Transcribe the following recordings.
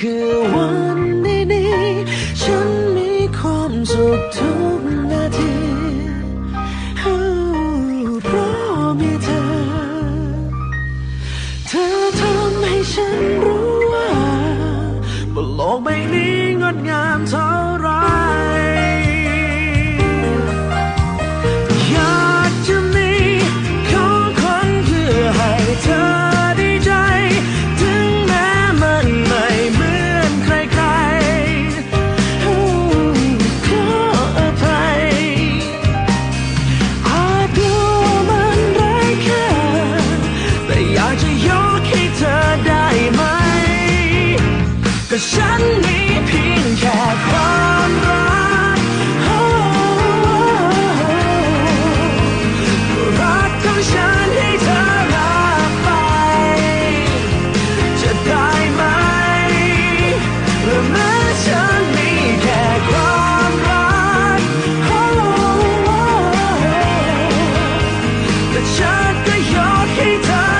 คือวันดีๆฉันมีความสุขทุกนาทีเพราะมีเธอ เธอทำให้ฉันรู้ว่าบนโลกใบนี้งดงามเท่าไรอยากจะมีของคนเพื่อให้เธอ Time.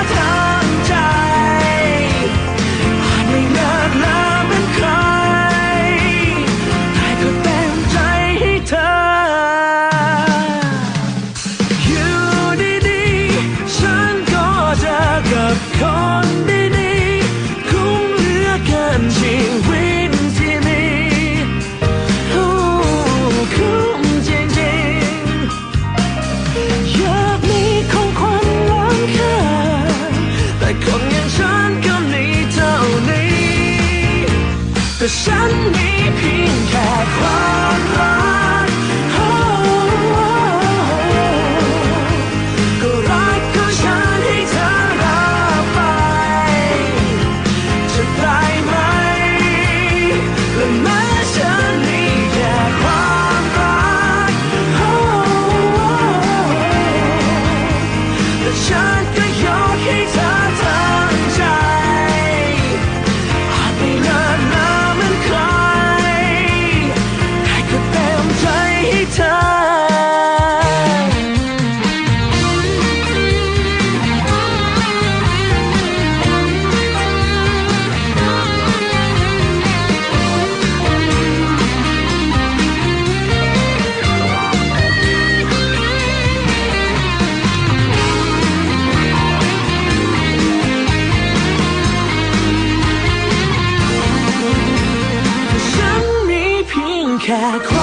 可像你平添彷徨。cat.